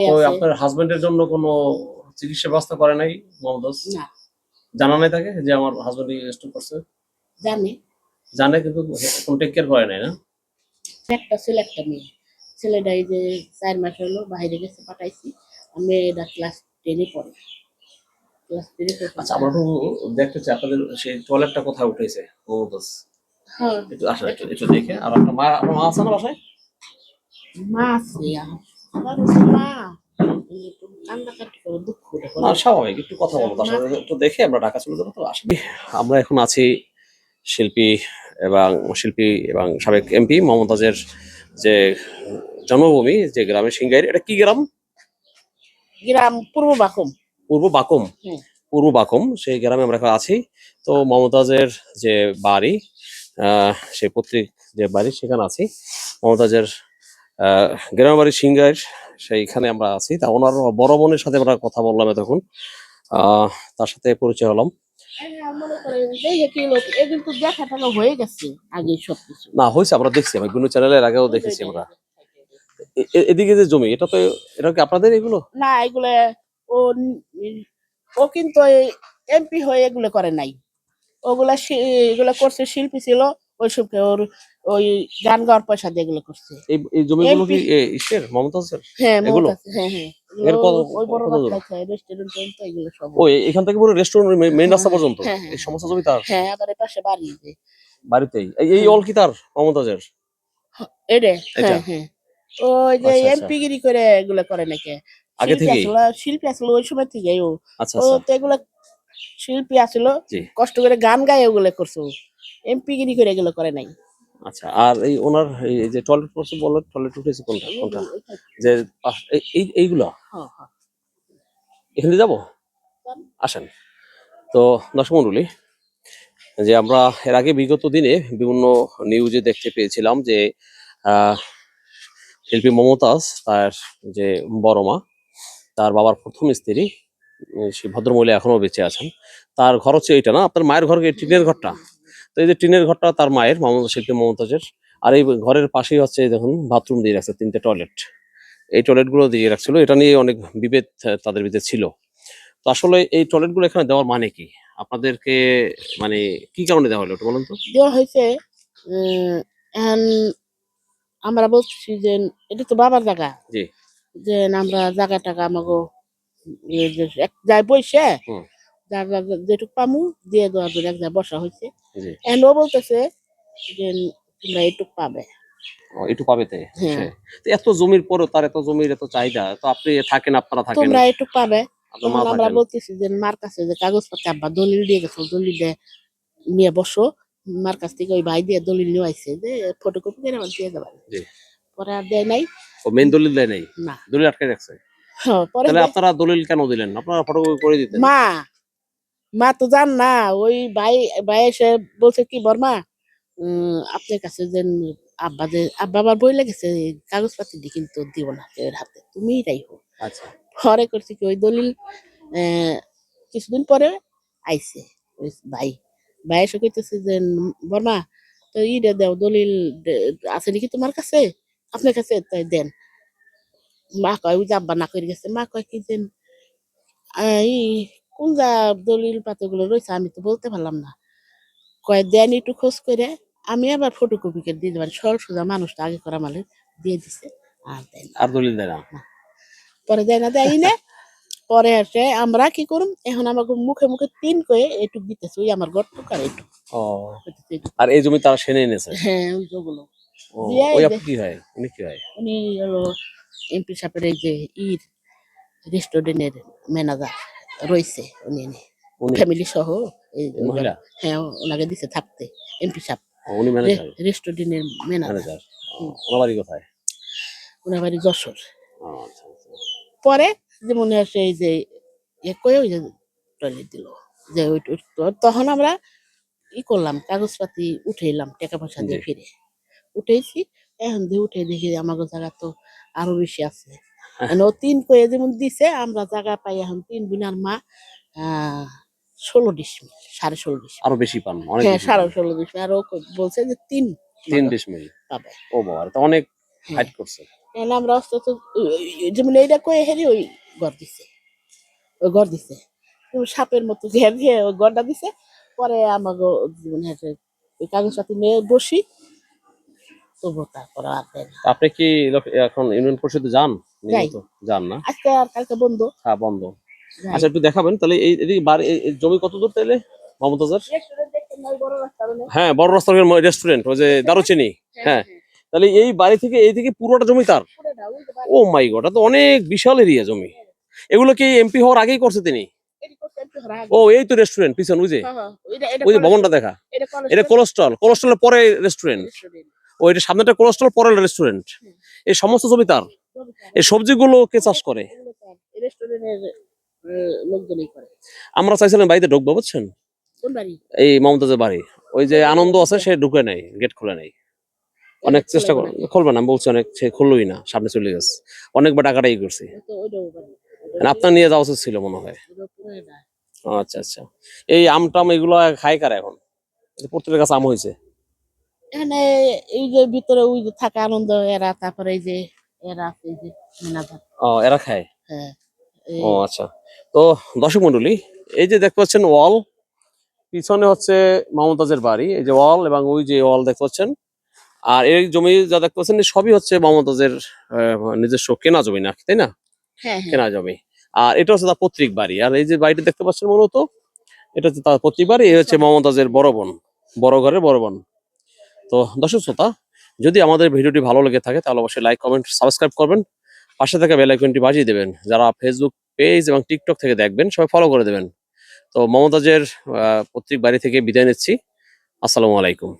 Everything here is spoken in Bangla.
তো। আপনার হাজবেন্ডের জন্য কোনো চিকিৎসা ব্যবস্থা করে নাই মমতাজ? না। জানা নাই তাকে যে আমার হাজবেন্ড স্ট্রোক করছে? জানি। জানে কিন্তু কোনো টেক কেয়ার করে নাই না? একটা ছেলে একটা মেয়ে। ছেলেটা এই যে চার মাস হলো বাইরে গেছে পাঠাইছি। আর মেয়েটা ক্লাস টেনে পড়ে। ক্লাস টেনে আচ্ছা আমরা একটু দেখতে চাই আপনাদের সেই টয়লেটটা কোথায় উঠেছে মমতাজ? হ্যাঁ। একটু আসেন একটু একটু দেখে। আর আপনার মা আপনার মা আছে না বাসায়? মা আছে স্বাভাবিক একটু কথা বলব তার সাথে একটু দেখে আমরা ঢাকা চলে যাব তো আসলে আমরা এখন আছি শিল্পী এবং শিল্পী এবং সাবেক এমপি মমতাজের যে জন্মভূমি যে গ্রামের সিংগাইর এটা কি গ্রাম? গ্রাম পূর্ব বাকুম। পূর্ব বাকুম? পূর্ব বাকুম সেই গ্রামে আমরা এখন আছি। তো মমতাজের যে বাড়ি আহ, সেই পৈতৃক যে বাড়ি সেখানে আছি। মমতাজের আহ, গ্রামের বাড়ি সিংগাইর সেইখানে আমরা আছি। তা ওনার বড় বোনের সাথে আমরা কথা বললাম তখন তার সাথে পরিচয় হলাম। না হয়েছে আমরা দেখছি। চ্যানেলের আগেও দেখেছি আমরা। এদিকে যে জমি এটা তো আপনাদের এগুলো? না ও ও কিন্তু এমপি হয়ে এগুলো করে নাই। এগুলো করছে শিল্পী ছিল। ওই সব ওর ওই গান গাওয়ার পয়সা দিয়ে এগুলো করছে। এই এই জমিগুলো কি ইসের মমতাজের হ্যাঁ এগুলো? মমতাজ, হ্যাঁ হ্যাঁ। এর কত- ওই বড় রেস্টুরেন্ট তো এগুলো সব। ও এ- এখান থেকে পুরো রেস্টুরেন্ট মেইন রাস্তা পর্যন্ত? হ্যাঁ, হ্যাঁ, এই সমস্ত জমি তার? হ্যাঁ আবার পাশে বাড়ি বাড়িতেই? এই- অল কি তার মমতাজের এরে হ্যাঁ হ্যাঁ। ওই যে আচ্ছা, আচ্ছা। এমপি গিরি করে এগুলো করে নাকি? আগে? আসলো শিল্পী আসলো ওই সময় থেকে ও। আচ্ছা ও আচ্ছা তো এগুলো শিল্পী আসলো কষ্ট করে গান গায়ে ওগুলো করছে এমপি গিরি করে এগুলো করে নাই। আচ্ছা আর এই ওনার এই যে টয়লেট করছে বললেন টয়লেট উঠেছে কোনটা? কোনটা? যে এই- এই এইগুলা? হ্যাঁ, হ্যাঁ। এখানে যাব? আসেন। তো দর্শক মন্ডলী যে আমরা এর আগে বিগত দিনে বিভিন্ন নিউজে দেখতে পেয়েছিলাম যে শিল্পী মমতাজ তার যে বড় মা তার বাবার প্রথম স্ত্রী সেই ভদ্রমহিলা এখনও বেঁচে আছেন। তার ঘর হচ্ছে এইটা না? আপনার মায়ের ঘর টিনের ঘরটা? তো এই যে টিনের ঘরটা তার মায়ের মমতা শিল্পী মমতাজের। আর এই ঘরের পাশেই হচ্ছে দেখুন বাথরুম দিয়ে রাখছে তিনটে টয়লেট। এই টয়লেটগুলো দিয়ে রাখছিল এটা নিয়ে অনেক বিভেদ তাদের ভিতরে ছিল। তো আসলে এই টয়লেটগুলো এখানে দেওয়ার মানে কি? আপনাদেরকে মানে কি কারণে দেওয়া হলো একটু বলুন তো? দেওয়া হয়েছে আমরা বলছি যে এটা তো বাবার জায়গা। জি। যে আমরা জায়গা টাকা আমাকে যাই বইসে হুম। যার যার যেটুকু পামু দিয়ে দেওয়ার জন্য এক জায়গায় বসা হয়েছে। জি। ও বলতেছে যে তোমরা এইটুকু পাবে। একটু পাবে তাই হ্যাঁ। এত জমির পরেও তার এত জমির এত চাহিদা তো আপনি থাকেন আপনারা থাকেন। তোমরা এইটুকু পাবে। আমরা বলতেছি যে মার কাছে যে কাগজপত্র আব্বা দলিল দিয়ে গেছো দলিল দিয়ে নিয়ে বসো। মার কাছ থেকে ওই ভাই দিয়ে দলিল নিয়ে আইছে যে ফটোকপি করে আমার দিয়ে দেবেন পরে আর দেয় নাই। ও মেন দলিল দেয় নাই? না। দলিল আটকে রাখছে? হ্যাঁ, পরে আপনারা দলিল কেন দিলেন? আপনারা ফটোকপি করে দিতেন। মা মা তো জান না ওই ভাই ভাই এসে বলছে কি বর্মা? আপনার কাছে যে আব্বা যে আব্বা আবার বই লেগেছে কাগজপাতি দিয়ে কিন্তু দিব না এর হাতে। তুমি রাইহো আচ্ছা। পরে করছি কি ওই দলিল কিছুদিন পরে আইছে। ওই ভাই ভাই এসে কইতেছে যে বর্মা তো ইটা দাও দলিল দে- আছে নাকি তোমার কাছে? আপনার কাছে তাই দেন। মা কয় ওই যে আব্বা না করে গেছে। মা কয় কি যে আহ, ই কোন যা দলিল পাতিগুলো রয়েছে আমি তো বলতে পারলাম না। কয় দেন একটু খোঁজ করে আমি আবার ফটোকপি করে দিয়ে দেবেন সরল সোজা মানুষটা আগে করা মালিক দিয়ে দিছে আর দেন আর দলিল দেয় না। পরে দেয় না দেয় না। পরে আসে আমরা কি করুম? এখন আমাকে মুখে মুখে তিন কয়ে এটুক দিতেছে ওই আমার গটটুক আর এটুক। আর এই জমি তারা সেনে এনেছে? হ্যাঁ ওই ওই কি হয়? উনি কি হয়? উনি হলো এমপি সাহেবের এই যে ইর রেস্টুরেন্টের ম্যানেজার। রয়েছে উনি ফ্যামিলি সহ হ্যাঁ ওনাকে দিছে থাকতে এমপি সাহেব। উনি ম্যানেজার রেস্টুরেন্টের ম্যানেজার ওনার বাড়ি কোথায়? ওনার বাড়ি যশোর। আচ্ছা আচ্ছা। পরে যে মনে হচ্ছে এই যে ইয়ে করে ওই যে টয়লেট দিল। যে ওই তখন আমরা ই করলাম কাগজপাতি উঠে এলাম টাকা পয়সা দিয়ে ফিরে। উঠেছি এখন দিয়ে উঠে দেখি আমাকে জায়গা তো আরও বেশি আছে। ও তিন কয়ে যেমন দিছে আমরা জায়গা পাই এখন তিন বিনার মা ষোলো ডিসমিল সাড়ে ষোলো ডিসমিল আরও বেশি পান হ্যাঁ সাড়ে ষোলো ডিসমিল আর ও বলছে যে তিন তিন ডিসমিল পাবে। ও বাবা অনেক হ্যাঁ। হাইট করছে। এখানে আমরা ওই- ওই- যেমন এইটা কয়ে হেরি ওই ঘর দিছে। ওই ঘর দিছে। সাপের মতো ঘের দিয়ে ওই ঘরটা দিছে। পরে আমাকে জীবন কাগজ সাথে নিয়ে বসি। তবু তারপরে আর দেয় না। আপনি কি এখন ইউনিয়ন পরিষদে যান? যান না? আজকে আর কালকে বন্ধ। হ্যাঁ বন্ধ। আচ্ছা একটু দেখাবেন। তাহলে এই এদিকে বাড়ি এই- এই জমি কত দূর তাহলে মমতাজের? হ্যাঁ বড় রাস্তার রেস্টুরেন্ট ওই যে দারুচিনি। হ্যাঁ তাহলে এই বাড়ি থেকে এই দিকে পুরোটা জমি তার। ও মাই গড তো অনেক বিশাল এরিয়া জমি। এগুলো কি এমপি হওয়ার আগেই করছে তিনি। ও এই তো রেস্টুরেন্ট পিছন ওই যে। হ্যাঁ, হ্যাঁ, ওই যে ভবনটা দেখা। এটা কোলেস্ট্রল কোলেস্ট্রলের পরে রেস্টুরেন্ট রেস্টুরেন্ট। ও এটা সামনেটা কোলেস্ট্রল পরে রেস্টুরেন্ট এই সমস্ত জমি তার। এই সবজিগুলো কে চাষ করে? আমরা চাইছিলাম বাড়িতে ঢুকবো বুঝছেন? এই মমতাজের বাড়ি। ওই যে আনন্দ আছে সে ঢুকে নেই গেট খুলে নেই। অনেক চেষ্টা করে খুলবে না বলছে অনেক সে খুললই না সামনে চলে গেছে। অনেকবার টাকাটাই করছে। মানে আপনার নিয়ে যাওয়া উচিত ছিল মনে হয়। আচ্ছা আচ্ছা। এই আম টাম এগুলো খায় কার এখন? প্রত্যেকের কাছে আম হয়েছে। এখানে এই যে ভিতরে ওই যে থাকা আনন্দ এরা তারপরে এই যে এরা এই যে মিনাজার। ও এরা খায়? হ্যাঁ ও আচ্ছা। তো দর্শক মন্ডলী এই যে দেখতে পাচ্ছেন ওয়াল পিছনে হচ্ছে মমতাজের বাড়ি। এই যে ওয়াল এবং ওই যে ওয়াল দেখতে পাচ্ছেন। আর এই জমি যা দেখতে পাচ্ছেন সবই হচ্ছে মমতাজের নিজস্ব কেনা জমি না তাই না? হ্যাঁ হ্যাঁ। কেনা জমি। আর এটা হচ্ছে তার পৈতৃক বাড়ি। আর এই যে বাড়িটা দেখতে পাচ্ছেন মূলত এটা হচ্ছে তার পৈতৃক বাড়ি এই হচ্ছে মমতাজের বড় বোন বড় ঘরের বড় বোন। তো দর্শক শ্রোতা, যদি আমাদের ভিডিওটি ভালো লেগে থাকে, তাহলে অবশ্যই লাইক কমেন্ট সাবস্ক্রাইব করবেন। পাশে থাকা বেলাইকনটি বাজিয়ে দেবেন। যারা ফেসবুক পেজ এবং টিকটক থেকে দেখবেন, সবাই ফলো করে দেবেন। তো মমতাজের পৈতৃক বাড়ি থেকে বিদায় নিচ্ছি। আসসালামু আলাইকুম।